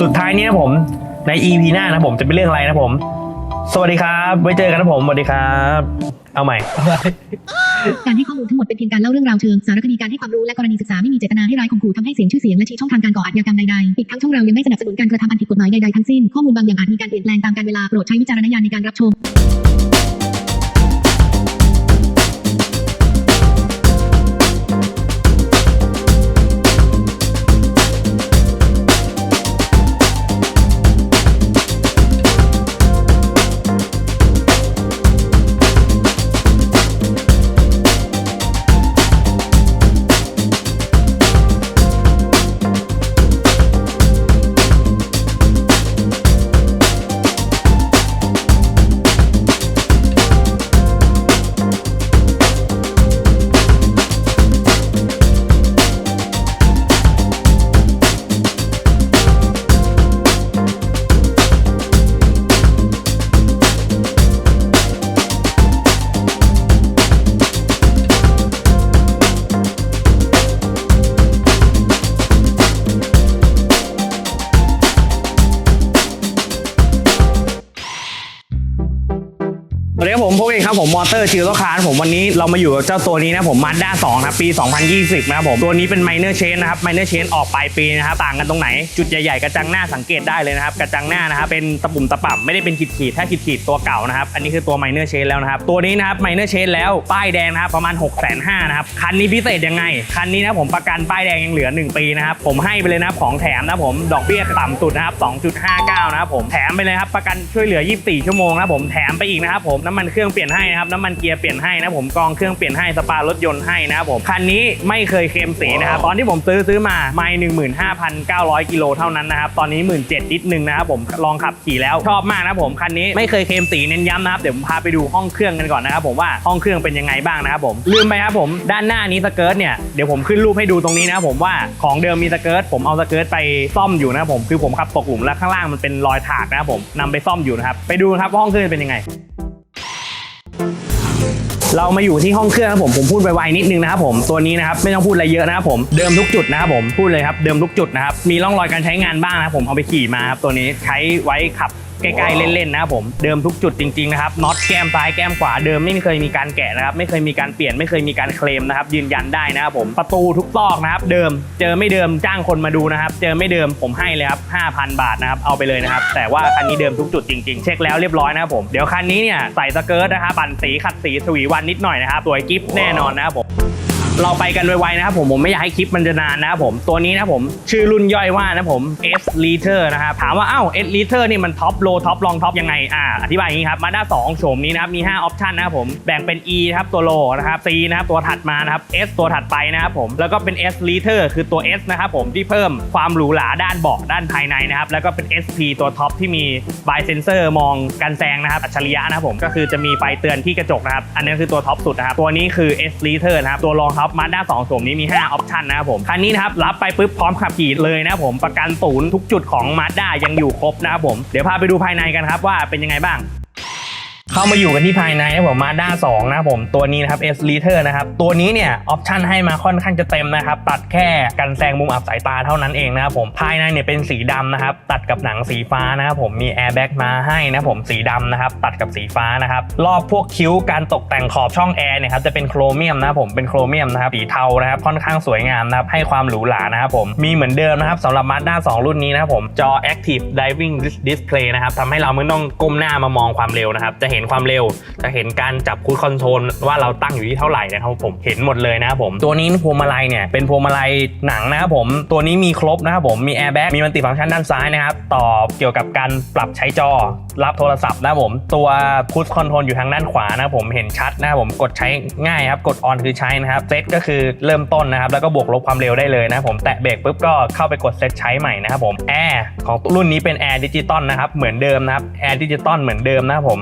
สุดท้ายนี้นะผมใน EP หน้านะผมจะเป็นเรื่องอะไรนะผม สวัสดีครับ ไว้เจอกันนะผม สวัสดีครับ เอาใหม่ การให้ข้อมูลทั้งหมดเป็นเพียงการเล่าเรื่องราวเชิงสารคดีการให้ความรู้และกรณีศึกษาไม่มีเจตนาให้ร้ายข่มขู่ทำให้เสียงชื่อเสียงและชี้ช่องทางการก่ออาชญากรรมใดๆอีกทั้งช่องเรายังไม่สนับสนุนการกระทำอันผิดกฎหมายใดๆทั้งสิ้นข้อมูลบางอย่างอาจมีการเปลี่ยนแปลงตามกาลเวลาโปรดใช้วิจารณญาณในการรับชม ครับผมพวกเอรับผมอเตอร์จิโรคาร์ผมวันนี้เรามาอยู่กับเจ้าตัวนี้นะผมมาด้า2นะครับปี 2020 นะครับผมตัวนี้เป็นไมเนอร์เชนนะครับไมเนอร์เชนออกปลายปีนะครับต่างกันตรงไหน จุดใหญ่ๆ กระจังหน้าสังเกตได้เลยนะครับ กระจังหน้านะครับเป็นตะปุ่มตะป่ำไม่ได้เป็นขีดๆถ้าขีดๆตัวเก่านะครับ อันนี้คือตัวไมเนอร์เชนแล้วนะครับ ตัวนี้นะครับไมเนอร์เชนแล้วป้ายแดงนะครับประมาณ 6 5 0 0 0นะครับคันนี้พิเศษยังไงคันนี้นะผมประกันป้ายแดงยังเหลือ 1 ปีนะครับผมให้ไปเลยนะของแถมนะผมดอกเบี้ยต่ำสุดนะครับ2.59นะครับผมแถมไปเลยครับประกันช่วยเหลือ 24 ชั่วโมงนะผมแถมไปอีกนะครับผมน้ำมันเครื่องเปลี่ยนให้นะครับน้ำมันเกียร์เปลี่ยนให้นะผมกองเครื่องเปลี่ยนให้สปารถยนต์ให้นะครับผมคันนี้ไม่เคยเค็มสีนะครับตอนที่ผมซื้อซื้อมาไม่หนึ่งหมื่นห้าพันเก้าร้อยกิโลเท่านั้นนะครับตอนนี้หมื่นเจ็ดนิดนึงนะครับผมลองขับขี่แล้วชอบมากนะครับผมคันนี้ไม่เคยเค็มสีเน้นย้ำนะครับเดี๋ยวผมพาไปดูห้องเครื่องกันก่อนนะครับผมว่าห้องเครื่องเป็นยังไงบ้างนะครับผมลืมไปครับผมด้านหน้านี้สเกิร์ตเนี่ยเดี๋ยวผมขึ้นรูปให้ดูตรงนี้นะครับผมว่าของเดิมมีสเกิร์ตผมเอาสเกิร์ตไปซ่อมอยู่นะครับผมคือผมขับตกหลุมแล้วข้างล่างมันเป็นรอยถากนะครับผมนำไปซ่อมอยู่นะครับไปดูนะครับว่าห้องเครื่องเป็นยังไง เรามาอยู่ที่ห้องเครื่องครับผมผมพูดไวๆนิดนึงนะครับผมตัวนี้นะครับไม่ต้องพูดอะไรเยอะนะครับผมเดิมทุกจุดนะครับผมพูดเลยครับเดิมทุกจุดนะครับมีร่องรอยการใช้งานบ้างนะครับผมเอาไปขี่มาครับตัวนี้ใช้ไว้ขับ ใกล้ๆเล่นๆนะครับผมเดิมทุกจุดจริงๆนะครับน็อตแก้มซ้ายแก้มขวาเดิมไม่เคยมีการแกะนะครับไม่เคยมีการเปลี่ยนไม่เคยมีการเคลมนะครับยืนยันได้นะครับผมประตูทุกซอกนะครับเดิมเจอไม่เดิมจ้างคนมาดูนะครับเจอไม่เดิมผมให้เลยครับ5,000 บาทนะครับเอาไปเลยนะครับแต่ว่าคันนี้เดิมทุกจุดจริงๆ เช็คแล้วเรียบร้อยนะครับผมเดี๋ยวคันนี้เนี่ยใส่สเกิร์ตนะครับปั่นสีขัดสีสวีวันนิดหน่อยนะครับสวยกิฟต์แน่นอนนะครับผม เราไปกันไวๆนะครับผมผมไม่อยากให้คลิปมันจะนานนะครับผมตัวนี้นะผมชื่อรุ่นย่อยว่านะผม S liter นะครับถามว่าอ้าว S liter นี่มันท็อปโลท็อปลองท็อปยังไงอ่าอธิบายอย่างนี้ครับมาด้า2โฉมนี้นะครับมี5ออปชันนะครับผมแบ่งเป็น E นะครับตัวโลนะครับ C นะครับตัวถัดมานะครับ S ตัวถัดไปนะครับผมแล้วก็เป็น S liter คือตัว S นะครับผมที่เพิ่มความหรูหราด้านเบาะด้านภายในนะครับแล้วก็เป็น SP ตัวท็อปที่มี by sensor มองกันแซงนะครับอัจฉริยะนะครับผมก็คือจะมีไฟเตือนที่กระจกนะครับอันนี้คือตัวท็อปสุดนะครับตัวนี้คือ S liter นะครับตัวรองท็อปมาด้าสองโฉมนี้มี 5 ออปชันนะครับผม คันนี้นะครับรับไปปุ๊บพร้อมขับขี่เลยนะครับผมประกันศูนย์ทุกจุดของมาด้ายังอยู่ครบนะครับผม เดี๋ยวพาไปดูภายในกันครับว่าเป็นยังไงบ้าง เข้ามาอยู่กันที่ภายในนะผมมาด้า2นะผมตัวนี้นะครับ S liter นะครับ ตัวนี้เนี่ยออปชันให้มาค่อนข้างจะเต็มนะครับ ตัดแค่กันแซงมุมอับสายตาเท่านั้นเองนะครับผมภายในเนี่ยเป็นสีดำนะครับ ตัดกับหนังสีฟ้านะครับผมมีแอร์แบ็กมาให้นะผมสีดำนะครับตัดกับสีฟ้านะครับรอบพวกคิ้วการตกแต่งขอบช่องแอร์เนี่ยครับจะเป็นโครเมียมนะครับผมเป็นโครเมียมนะครับสีเทานะครับค่อนข้างสวยงามนะครับให้ความหรูหรานะครับผมมีเหมือนเดิมนะครับสำหรับ Mazda 2รุ่นนี้นะครับผมจอ Active Driving Display นะครับทำให้เราไม่ต้องก้มหน้ามามองความเร็วนะครับจะเห็น็นความเร็ว จะเห็นการจับคูดคอนโทรลว่าเราตั้งอยู่ที่เท่าไหร่นะครับผมเห็นหมดเลยนะครับผมตัวนี้พวงมาลัยเนี่ยเป็นพวงมาลัยหนังนะครับผมตัวนี้มีครบนะครับผมมีแอร์แบ็กมีมันติฟังก์ชันด้านซ้ายนะครับต่อเกี่ยวกับการปรับใช้จอ รับโทรศัพท์นะครับผมตัวพุชคอนโทรลอยู่ทางด้านขวานะครับผมเห็นชัดนะครับผมกดใช้ง่ายครับกดออนคือใช้นะครับเซตก็คือเริ่มต้นนะครับแล้วก็บวกลบความเร็วได้เลยนะครับผมแตะเบรกปุ๊บก็เข้าไปกดเซตใช้ใหม่นะครับผมแอร์ของรุ่นนี้เป็นแอร์ดิจิตอลนะครับเหมือนเดิมนะครับแอร์ดิจิตอลเหมือนเดิมนะครับผม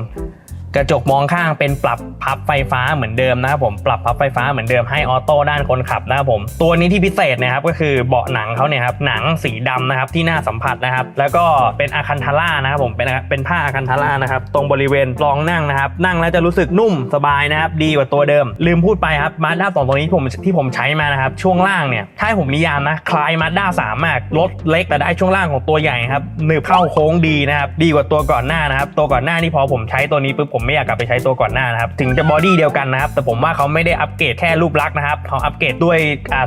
กระจกมองข้างเป็นปรับพับไฟฟ้าเหมือนเดิมนะครับผมปรับพับไฟฟ้าเหมือนเดิมให้ออโต้ด้านคนขับนะครับผมตัวนี้ที่พิเศษนะครับก็คือเบาะหนังเขาเนี่ยครับหนังสีดำนะครับที่น่าสัมผัสนะครับ แล้วก็เป็นอาคันทาร่านะครับผมเป็นเป็นผ้าอาคันทาร่านะครับตรงบริเวณรองนั่งนะครับ นั่งแล้วจะรู้สึกนุ่มสบายนะครับดีกว่าตัวเดิม ลืมพูดไปครับมาด้าสองตัวนี้ผมที่ผมใช้มานะครับช่วงล่างเนี่ยถ้าผมนิยามนะคล้ายมาด้าสามมากรถเล็กแต่ได้ช่วงล่างของตัวใหญ่ครับหนึบเข้าโค้งดีนะครับดีกว่าตัวก่อนหน้านะครับตัวก่อนหน้านี่พอผมใช้ตัวนี้ปุ๊บผมไม่อยากกลับไปใช้ตัวก่อนหน้านะครับ ถึงจะบอดี้เดียวกันนะครับ แต่ผมว่าเขาไม่ได้อัปเกรดแค่รูปลักษณ์นะครับเขาอัปเกรดด้วย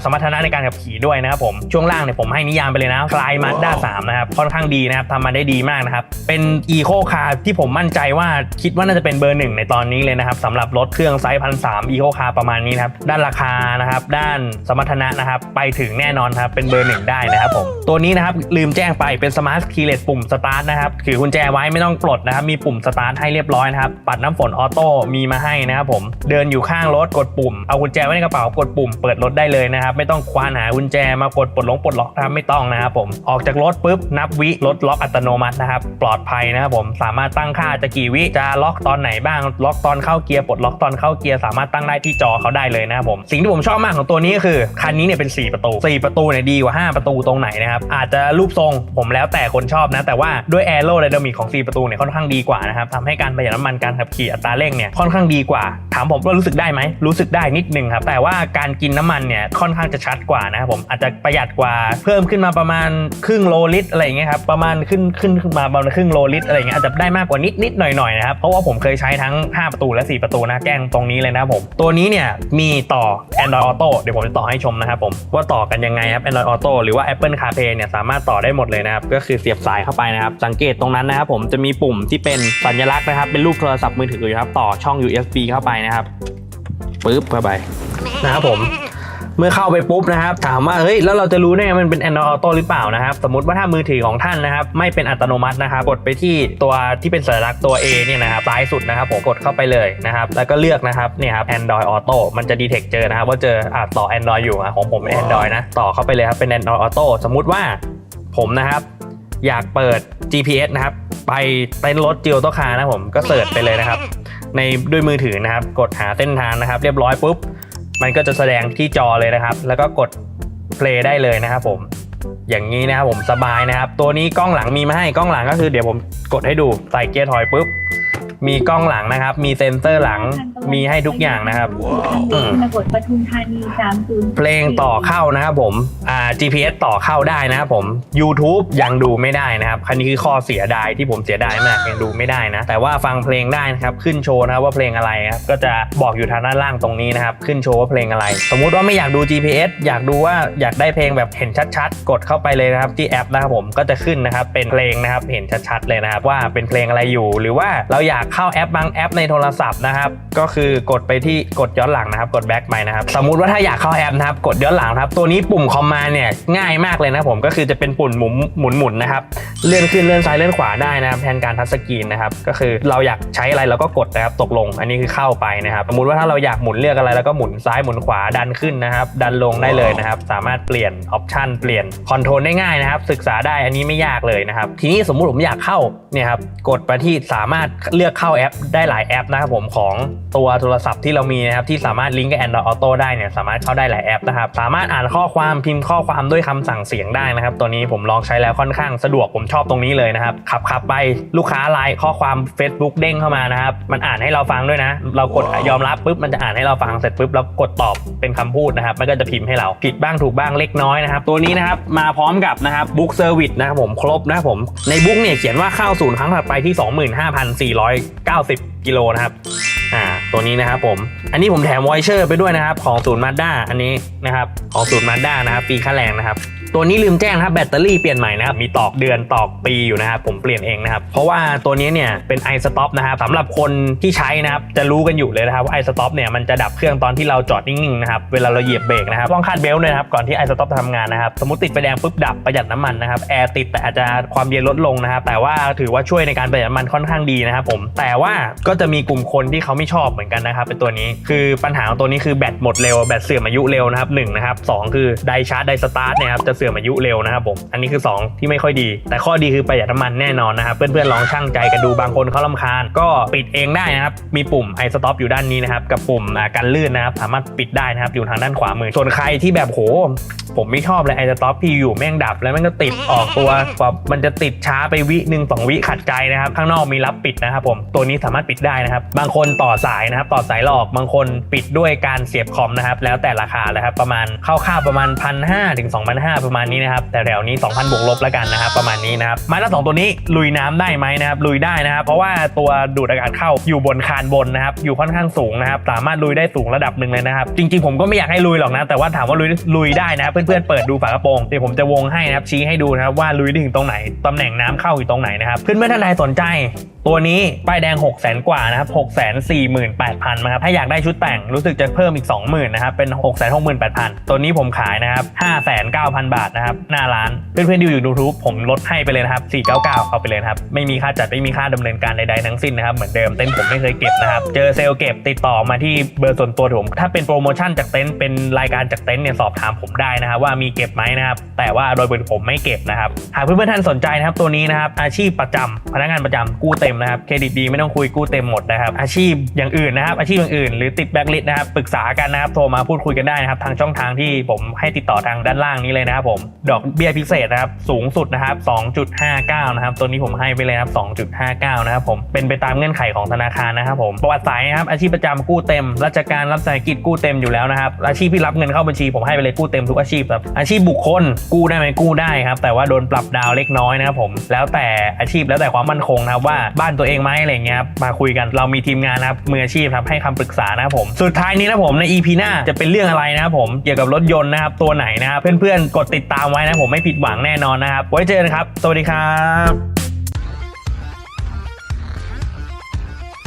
สมรรถนะในการขับขี่ด้วยนะครับผมช่วงล่างเนี่ยผมให้นิยามไปเลยนะคลายมาด้าสามนะครับค่อนข้างดีนะครับทำมาได้ดีมากนะครับเป็นอีโคคาร์ที่ผมมั่นใจว่าคิดว่าน่าจะเป็นเบอร์หนึ่งในตอนนี้เลยนะครับสำหรับรถเครื่องไซส์พันสามอีโคคาร์ประมาณนี้นะครับด้านราคานะครับด้านสมรรถนะนะครับไปถึงแน่นอนครับเป็นเบอร์หนึ่งได้นะครับผมตัวนี้นะครับลืมแจ้งไปเป็นสมาร์ทคีย์เลสปุ่มสตาร์ทนะครับถือกุญแจไว้ไม่ต้องปลดนะครับมีปุ่มสตาร์ทให้เรียบร้อยนะครับปัดน้ำฝนออโต้มีมาให้นะครับผม เดินอยู่ข้างรถกดปุ่ม เอากุญแจไว้ในกระเป๋ากดปุ่มเปิดรถได้เลยนะครับ ไม่ต้องควานหากุญแจมากดปลดลงปลดล็อกนะครับไม่ต้องนะครับผมออกจากรถปุ๊บนับวิรถล็อกอัตโนมัตินะครับปลอดภัยนะครับผมสามารถตั้งค่าจะกี่วิจะล็อกตอนไหนบ้างล็อกตอนเข้าเกียร์ปลดล็อกตอนเข้าเกียร์สามารถตั้งได้ที่จอเขาได้เลยนะครับผมสิ่งที่ผมชอบมากของตัวนี้ก็คือคันนี้เนี่ยเป็น 4 ประตู 4 ประตูเนี่ยดีกว่า 5 ประตูตรงไหนนะครับอาจจะรูปทรงผมแล้วแต่คนชอบนะแต่ว่าด้วยแอโรไดนามิกของ 4 ประตูเนี่ยค่อนข้างดีกว่านะครับทำให้การประหยัดน้ำมันการขับขี่อัตราเร่งเนี่ยค่อนข้างดีกว่า ถามผมว่ารู้สึกได้ไหมรู้สึกได้นิดนึงครับแต่ว่าการกินน้ำมันเนี่ยค่อนข้างจะชัดกว่านะครับผมอาจจะประหยัดกว่าเพิ่มขึ้นมาประมาณครึ่งโลลิตรอะไรอย่างเงี้ยครับประมาณขึ้นขึ้นขึ้นมาประมาณครึ่งโลลิตรอะไรอย่างเงี้ยอาจจะได้มากกว่านิดนิดหน่อยหน่อยนะครับเพราะว่าผมเคยใช้ทั้ง 5 ประตูและ 4 ประตูนะแกล้งตรงนี้เลยนะครับผมตัวนี้เนี่ยมีต่อ Android Auto เดี๋ยวผมจะต่อให้ชมนะครับผมว่าต่อกันยังไงครับ Android Auto หรือว่า Apple CarPlay เนี่ยสามารถต่อได้หมดเลยนะครับก็คือเสียบสายเข้าไปนะครับสังเกตตรงนั้นนะครับผมจะมีปุ่มที่เป็นสัญลักษณ์นะครับเป็นรูปโทรศัพท์มือถืออยู่ครับ ต่อช่อง USB เข้าไปนะครับปึ๊บเข้าไปนะครับผมเมื่อเข้าไปปุ๊บนะครับ ถามว่าเฮ้ยแล้วเราจะรู้ได้ไงมันเป็น Android Auto หรือเปล่านะครับ สมมติว่าถ้ามือถือของท่านนะครับ ไม่เป็นอัตโนมัตินะครับกดไปที่ตัวที่เป็นสัญลักษณ์ตัว A เนี่ยนะครับซ้ายสุดนะครับผมกดเข้าไปเลยนะครับ แล้วก็เลือกนะครับเนี่ยครับ Android Auto มันจะดีเทคเจอนะครับว่าเจออะต่อ Android อยู่ของผม Android นะต่อเข้าไปเลยครับเป็น Android Auto สมมุติว่าผมนะครับอยากเปิด GPS นะครับ ไปเต้นรถจิโอโตคาร์นะผมก็เสิร์ชไปเลยนะครับ ในด้วยมือถือนะครับ กดหาเส้นทางนะครับ เรียบร้อยปุ๊บ มันก็จะแสดงที่จอเลยนะครับ แล้วก็กดเพลย์ได้เลยนะครับผมอย่างนี้นะครับผมสบายนะครับ ตัวนี้กล้องหลังมีมาให้กล้องหลังก็คือเดี๋ยวผมกดให้ดูใส่เกียร์ถอยปุ๊บ มีกล้องหลังนะครับ มีเซ็นเซอร์หลัง มีให้ทุกอย่างนะครับอืมปรากฏปทุมธานี30เพลงต่อเข้านะครับผมอ่า GPS ต่อเข้าได้นะครับผม YouTube ยังดูไม่ได้นะครับคันนี้คือข้อเสียดายที่ผมเสียดายมากยังดูไม่ได้นะ แต่ว่าฟังเพลงได้นะครับ ขึ้นโชว์นะครับว่าเพลงอะไรครับก็จะบอกอยู่ทางด้านล่างตรงนี้นะครับ ขึ้นโชว์ว่าเพลงอะไร สมมุติว่าไม่อยากดู GPS อยากดูว่าอยากได้เพลงแบบเห็นชัดๆ กดเข้าไปเลยนะครับที่แอปนะครับผมก็จะขึ้นนะครับเป็นเพลงนะครับเห็นชัดๆเลยนะครับว่าเป็นเพลงอะไรอยู่ หรือว่าเราอยากเข้าแอปบางแอปในโทรศัพท์นะครับ ก็คือกดไปที่กดย้อนหลังนะครับ กดแบ็กไปนะครับ สมมุติว่าถ้าอยากเข้าแอปนะครับ กดย้อนหลังครับ ตัวนี้ปุ่มคอมมาเนี่ยง่ายมากเลยนะผม ก็คือจะเป็นปุ่มหมุนหมุนหมุนนะครับ เลื่อนขึ้นเลื่อนซ้ายเลื่อนขวาได้นะครับ แทนการทัชสกรีนนะครับ ก็คือเราอยากใช้อะไรเราก็กดนะครับ ตกลง อันนี้คือเข้าไปนะครับ สมมุติว่าถ้าเราอยากหมุนเลือกอะไรแล้วก็หมุนซ้ายหมุนขวาดันขึ้นนะครับ ดันลงได้เลยนะครับ สามารถเปลี่ยนออปชันเปลี่ยนคอนโทรลได้ง่ายนะครับ ศึกษาได้ อันนี้ไม่ยากเลยนะครับ ทีนี้สมมุติผมอยากเข้าเนี่ยครับ กดไปที่สามารถเลือกเข้าแอปได้หลายแอปนะครับผมของตัวโทรศัพท์ที่เรามีนะครับที่สามารถลิงก์กับ Android Auto ได้เนี่ยสามารถเข้าได้หลายแอปนะครับสามารถอ่านข้อความพิมพ์ข้อความด้วยคำสั่งเสียงได้นะครับตัวนี้ผมลองใช้แล้วค่อนข้างสะดวกผมชอบตรงนี้เลยนะครับขับขับไปลูกค้าไลน์ข้อความ Facebook เด้งเข้ามานะครับมันอ่านให้เราฟังด้วยนะ เรากดยอมรับปุ๊บมันจะอ่านให้เราฟังเสร็จปุ๊บเรากดตอบเป็นคำพูดนะครับมันก็จะพิมพ์ให้เราผิดบ้างถูกบ้างเล็กน้อยนะครับตัวนี้นะครับมาพร้อมกับนะครับบุ๊กเซอร์วิสนะครับผมครบนะครับผมในบุ๊กเนี่ยเขียนว่าเข้าศูนย์ครั้งถัดไปที่90 กิโลนะครับ ตัวนี้นะครับผม อันนี้ผมแถมวอยเชอร์ไปด้วยนะครับ ของศูนย์มาด้าอันนี้นะครับของศูนย์มาด้านะครับฟรีค่าแรงนะครับตัวนี้ลืมแจ้งนะครับแบตเตอรี่เปลี่ยนใหม่นะครับมีตอกเดือนตอกปีอยู่นะครับผมเปลี่ยนเองนะครับเพราะว่าตัวนี้เนี่ยเป็น i stop นะครับสำหรับคนที่ใช้นะครับจะรู้กันอยู่เลยนะครับว่า i stop เนี่ยมันจะดับเครื่องตอนที่เราจอดนิ่งๆนะครับเวลาเราเหยียบเบรกนะครับต้องคาดเบลต์ด้วยนะครับก่อนที่ i stop จะทำงานนะครับสมมติติดไฟแดงปุ๊บดับประหยัดน้ำมันนะครับแอร์ติดแต่อาจจะความเย็นลดลงนะครับแต่ว่าถือว่าช่วยในการประหยัดน้ำมันค่อนข้างดีนะครับผมแต่ว่าก็จะมีกลุ่มคนที่เขาไม่ชอบมือนมือนกันนะครับเป็นตัวนี้คือปัญหาของตัวนี้คือแบตหมดเร็วแบตเสื่อมอายุเร็วนะครับหนึ่งนะครับสองคือไดชาร์จไดสตาร์ทเนี่ยครับจะเสื่อมอายุเร็วนะครับผมอันนี้คือ 2 ที่ไม่ค่อยดี แต่ข้อดีคือประหยัดน้ำมันแน่นอนนะครับเพื่อนๆลองชั่งใจกันดูบางคนเขาลำคาญ ก็ปิดเองได้นะครับมีปุ่มไอสต็อปอยู่ด้านนี้นะครับกับปุ่มอ่ากันลื่นนะครับสามารถปิดได้นะครับอยู่ทางด้านขวามือส่วนใครที่แบบโหผมไม่ชอบเลยไอสต็อปพี่อยู่แม่งดับแล้วแม่งก็ติดออกตัวกว่ามันจะติดช้าไปวิหนึ่งสองวิขัดใจนะครับข้างนอกมีรับปิดนะครับผมตัวนี้สามารถปิดได้นะครับบางคนต่อสายนะครับต่อสายหลอกบางคนปิดด้วยการเสียบคอมนะครับแล้วแต่ราคาเลยครับประมาณคร่าวๆประมาณพันห้าถึงสองพันห้าประมาณนี้นะครับแต่แถวนี้ 2,000บวกลบแล้วกันนะครับประมาณนี้นะครับไม้ละสองตัวนี้ลุยน้ำได้ไหมนะครับลุยได้นะครับ เพราะว่าตัวดูดอากาศเข้าอยู่บนคานบนนะครับอยู่ค่อนข้างสูงนะครับสามารถลุยได้สูงระดับหนึ่งเลยนะครับ จริงๆผมก็ไม่อยากให้ลุยหรอกนะแต่ว่าถามว่าลุยลุยได้นะเพื่อนๆเปิดดูฝากระโปรงเดี๋ยวผมจะวงให้นะครับชี้ให้ดูนะครับว่าลุยได้ถึงตรงไหนตำแหน่งน้ำเข้าอยู่ตรงไหนนะครับเพื่อนๆท่านใดสนใจตัวนี้ป้ายแดง 6 0 0 0 0กว่านะครับ6 4 8 0 0 0นะครับถ้าอยากได้ชุดแต่งรู้สึกจะเพิ่มอีก 20,000นะครับเป็น 6 6 8 0 0 0 ตัวนี้ผมขายนะครับ5,9,000 บาทนะครับหน้าร้าน เพื่อนๆที่อยู่ YouTube ผมลดให้ไปเลยนะครับ499 เอาไปเลยนะครับ ไม่มีค่าจัดไม่มีค่าดำเนินการใดๆทั้งสิ้นนะครับเหมือนเดิมเต็นท์ผมไม่เคยเก็บนะครับเจอเซลล์เก็บติดต่อมาที่เบอร์ส่วนตัวผม ถ้าเป็นโปรโมชั่นจากเต็นท์เป็นรายการจากเต็นท์เนี่ยสอบถามผมได้นะครับว่ามีเก็บไหมนะครับแต่ว่าโดยเปกติผมไม่เก็บนะครับหากเพื่อนๆท่านสนใจนะครับตัวนี้นะครับอาชีพประจำพนักงานประจำกู้เต็มนะครับเครดิตดีไม่ต้องคุยกู้เต็มหมดนะครับอาชีพอย่างอื่นนะครับอาชีพอย่างอื่นหรือติดแบ็กลิสต์นะครับปรึกษากันนะครับโทรมาพูดคุยกันได้นะครับทางช่องทางที่ผมให้ติดต่อทางด้านล่างนี้เลยนะครับผมดอกเบี้ยพิเศษนะครับสูงสุดนะครับ 2.59 นะครับตัวนี้ผมให้ไปเลยนะครับ 2.59 นะครับผมเป็นไปตามเงื่อนไขของธนาคารนะครับผมประวัติสายนะครับอาชีพประจำกู้เต็ม ราชการรับสายกิจกู้เต็มอยู่แล้วนะครับอาชีพที่รับเงินเข้าบัญชีผมให้ไปเลยกู้เต็มทุกอาชีพครับอาชีพบุคคลกู้ได้ไหมกู้ได้ครับแต่ว่าโดนปรับดาวเล็กน้อยนะครับผมแล้วแต่อาชีพแล้วแต่ความมั่นคงนะครับว่าบ้านตัวเองไหมอะไรเงี้ยครับมาคุยกันเรามีทีมงานนะครับมืออาชีพครับให้คำปรึกษานะครับผมสุดท้ายนี้นะผมใน EP หน้าจะเป็นเรื่องอะไรนะครับผมเกี่ยวกับรถยนต์นะครับตัวไหนนะครับเพื่อนๆกดติดตามไว้นะผมไม่ผิดหวังแน่นอนนะครับไว้เจอกันครับ สวัสดีครับ